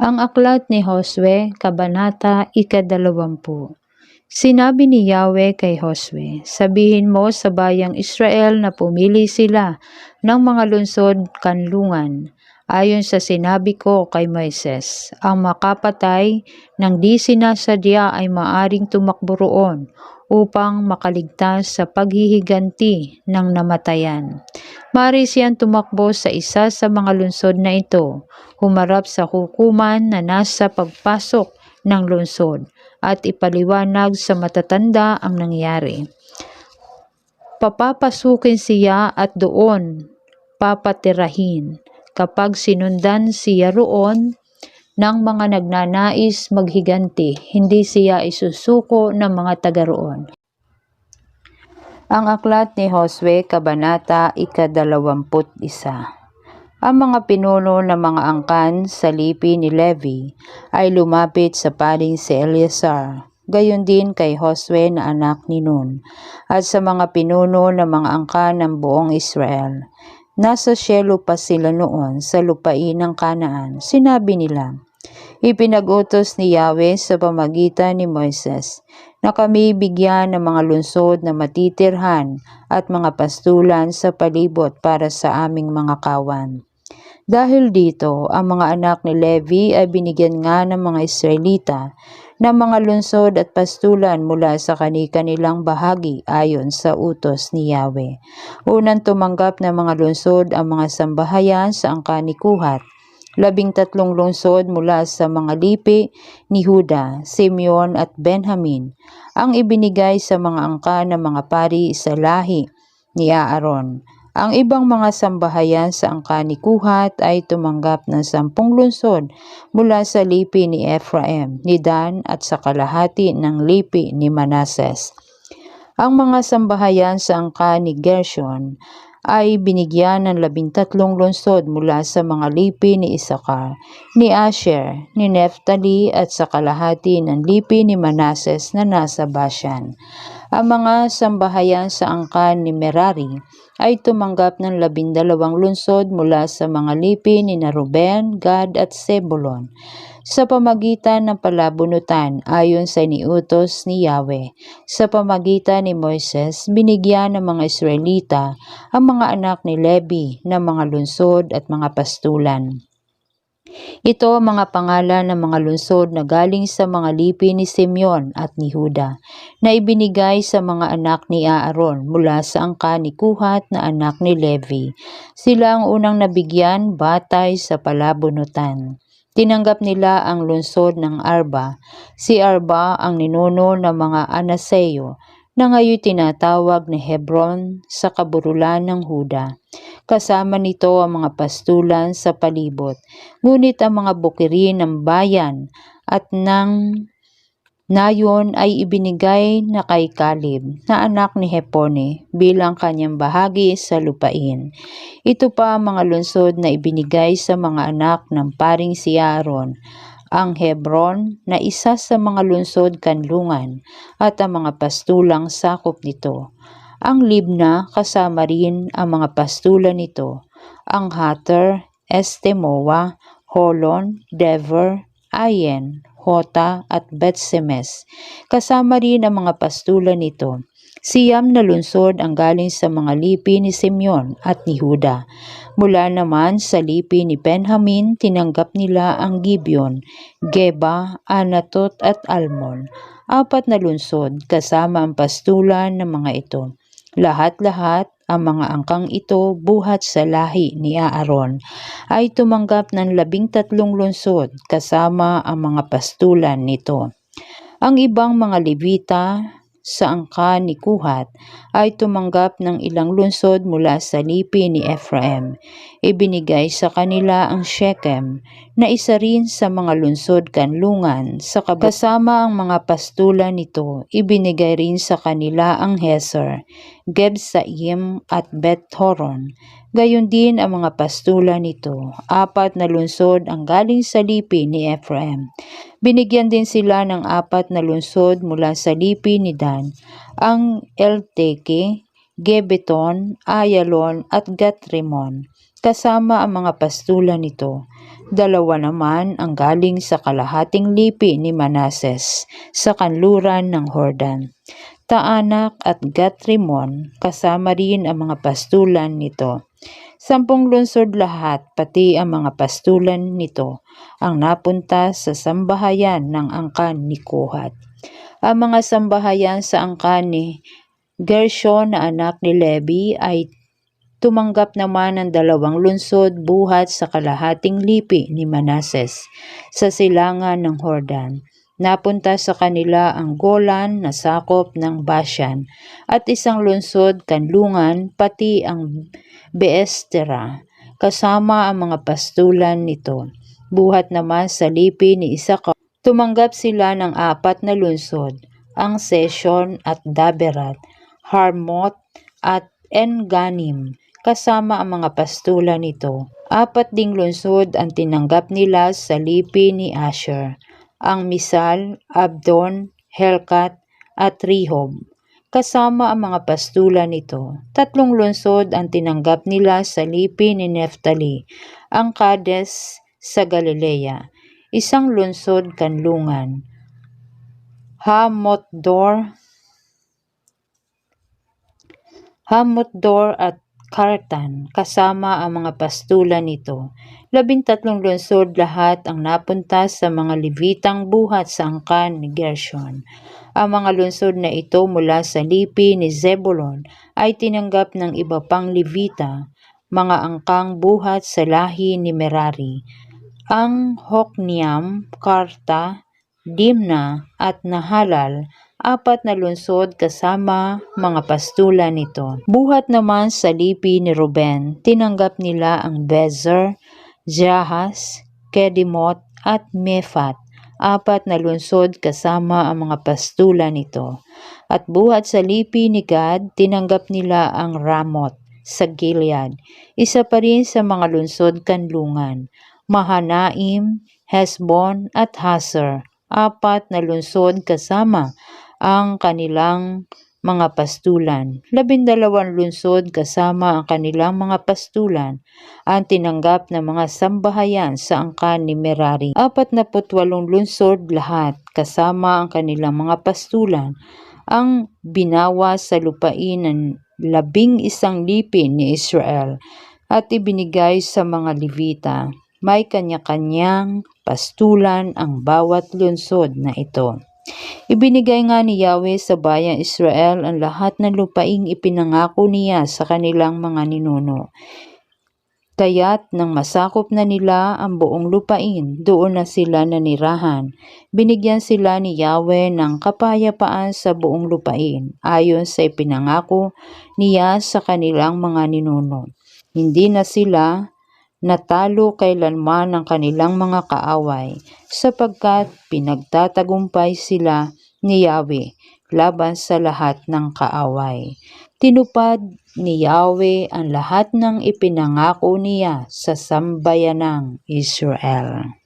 Ang aklat ni Josue, Kabanata Ikadalawampu. Sinabi ni Yahweh kay Josue, Sabihin mo sa bayang Israel na pumili sila ng mga lungsod kanlungan, ayon sa sinabi ko kay Moises. Ang makapatay ng di sinasadya ay maaring tumakbo roon upang makaligtas sa paghihiganti ng namatayan. Mari siyang tumakbo sa isa sa mga lungsod na ito, humarap sa hukuman na nasa pagpasok ng lungsod at ipaliwanag sa matatanda ang nangyari. Papapasukin siya at doon papatirahin kapag sinundan siya roon ng mga nagnanais maghiganti, hindi siya isusuko ng mga taga roon. Ang aklat ni Josue, Kabanata, Ikadalawamput isa. Ang mga pinuno ng mga angkan sa lipi ni Levi ay lumapit sa paring si Eleazar, gayon din kay Josue na anak ni Nun, at sa mga pinuno ng mga angkan ng buong Israel. Nasa Shelo pa sila noon sa lupain ng Kanaan. Sinabi nila, Ipinag-utos ni Yahweh sa pamagitan ni Moises na kami bigyan ng mga lungsod na matitirhan at mga pastulan sa palibot para sa aming mga kawan. Dahil dito, ang mga anak ni Levi ay binigyan nga ng mga Israelita ng mga lungsod at pastulan mula sa kani-kanilang bahagi ayon sa utos ni Yahweh. Unang tumanggap ng mga lungsod ang mga sambahayan sa angkanikuhat, labing tatlong lungsod mula sa mga lipi ni Huda, Simeon at Benjamin, ang ibinigay sa mga angka ng mga pari sa lahi ni Aaron ang ibang mga sambahayan sa Angkanikuhat ay tumanggap ng sampung lungsod mula sa lipi ni Ephraim, ni Dan at sa kalahati ng lipi ni Manases. Ang mga sambahayan sa angka ni Gershon ay binigyan ng labintatlong lungsod mula sa mga lipi ni Isakar, ni Asher, ni Neftali at sa kalahati ng lipi ni Manases na nasa Bashan. Ang mga sambahayan sa angkan ni Merari ay tumanggap ng labindalawang lungsod mula sa mga lipi ni Ruben, Gad at Sebulon sa pamagitan ng palabunutan ayon sa iniutos ni Yahweh. Sa pamagitan ni Moises, binigyan ng mga Israelita ang mga anak ni Levi ng mga lungsod at mga pastulan. Ito ang mga pangalan ng mga lungsod na galing sa mga lipi ni Simeon at ni Huda na ibinigay sa mga anak ni Aaron mula sa angka ni Kuhat na anak ni Levi. Sila ang unang nabigyan batay sa palabunutan. Tinanggap nila ang lungsod ng Arba. Si Arba ang ninuno ng mga Anaseo na ngayon tinatawag na Hebron sa kaburulan ng Huda. Kasama nito ang mga pastulan sa palibot, ngunit ang mga bukirin ng bayan at ng nayon ay ibinigay na kay Kalib na anak ni Hepone bilang kanyang bahagi sa lupain. Ito pa ang mga lungsod na ibinigay sa mga anak ng paring si Aaron ang Hebron na isa sa mga lungsod kanlungan at ang mga pastulang sakop nito. Ang Libna kasama rin ang mga pastulan nito, ang Hatter, Estemoa, Holon, Dever, Ayen, Hota at Betsemes. Kasama rin ang mga pastulan nito. Siyam na lungsod ang galing sa mga lipi ni Simeon at ni Huda. Mula naman sa lipi ni Benjamin, tinanggap nila ang Gibeon, Geba, Anatot at Almon. Apat na lungsod kasama ang pastulan ng mga ito. Lahat-lahat ang mga angkang ito buhat sa lahi ni Aaron ay tumanggap ng labing tatlong lungsod kasama ang mga pastulan nito. Ang ibang mga Levita sa angka ni Kuhat ay tumanggap ng ilang lungsod mula sa lipi ni Ephraim. Ibinigay sa kanila ang Shechem na isa rin sa mga lungsod kanlungan sa kasama ang mga pastulan nito. Ibinigay rin sa kanila ang Heser, Gebsaim at Bet-Horon Gayon din ang mga pastulan nito. Apat na lungsod ang galing sa lipi ni Ephraim. Binigyan din sila ng apat na lungsod mula sa lipi ni Dan, ang Elteke, Gebeton, Ayalon at Gatrimon, kasama ang mga pastulan nito. Dalawa naman ang galing sa kalahating lipi ni Manases sa kanluran ng Hordan. Taanak at Gatrimon kasama rin ang mga pastulan nito. Sampung lungsod lahat pati ang mga pastulan nito ang napunta sa sambahayan ng angkan ni Kohat. Ang mga sambahayan sa angkan ni Gershon na anak ni Levi ay tumanggap naman ng dalawang lungsod buhat sa kalahating lipi ni Manases sa silangan ng Hordan. Napunta sa kanila ang Golan na sakop ng Bashan at isang lungsod kanlungan pati ang Beestera kasama ang mga pastulan nito. Buhat naman sa lipi ni Isakar, tumanggap sila ng apat na lungsod, ang Session at Daberat, Harmot at Enganim kasama ang mga pastulan nito. Apat ding lungsod ang tinanggap nila sa lipi ni Asher, ang Misal, Abdon, Helkat at Rehob. Kasama ang mga pastulan nito. Tatlong lungsod ang tinanggap nila sa lipi ni Neftali, ang Kades sa Galilea, isang lungsod kanlungan. Hamotdor, Hamotdor at Kartan kasama ang mga pastulan nito. Labintatlong lungsod lahat ang napunta sa mga Levitang buhat sa angkan ni Gershon. Ang mga lungsod na ito mula sa lipi ni Zebulon ay tinanggap ng iba pang Levita, mga angkang buhat sa lahi ni Merari. Ang Hokniam, Karta, Dimna at Nahalal apat na lungsod kasama mga pastulan nito. Buhat naman sa lipi ni Ruben, tinanggap nila ang Bezer, Jahas, Kedimot at Mefat, apat na lungsod kasama ang mga pastulan nito. At buhat sa lipi ni Gad, tinanggap nila ang Ramot sa Gilead, isa pa rin sa mga lungsod kanlungan, Mahanaim, Hesbon at Hazer, apat na lungsod kasama ang kanilang mga pastulan. Labindalawang lungsod kasama ang kanilang mga pastulan ang tinanggap ng mga sambahayan sa angkan ni Merari. Apat na putwalong lungsod lahat kasama ang kanilang mga pastulan ang binawa sa lupain ng labing isang lipin ni Israel at ibinigay sa mga Levita. May kanya-kanyang pastulan ang bawat lungsod na ito. Ibinigay nga ni Yahweh sa bayang Israel ang lahat ng lupaing ipinangako niya sa kanilang mga ninuno. Kaya't nang masakop na nila ang buong lupain, doon na sila nanirahan. Binigyan sila ni Yahweh ng kapayapaan sa buong lupain, ayon sa ipinangako niya sa kanilang mga ninuno. Hindi na sila natalo kailanman ng kanilang mga kaaway, sapagkat pinagtatagumpay sila ni Yahweh laban sa lahat ng kaaway. Tinupad ni Yahweh ang lahat ng ipinangako niya sa sambayanang Israel.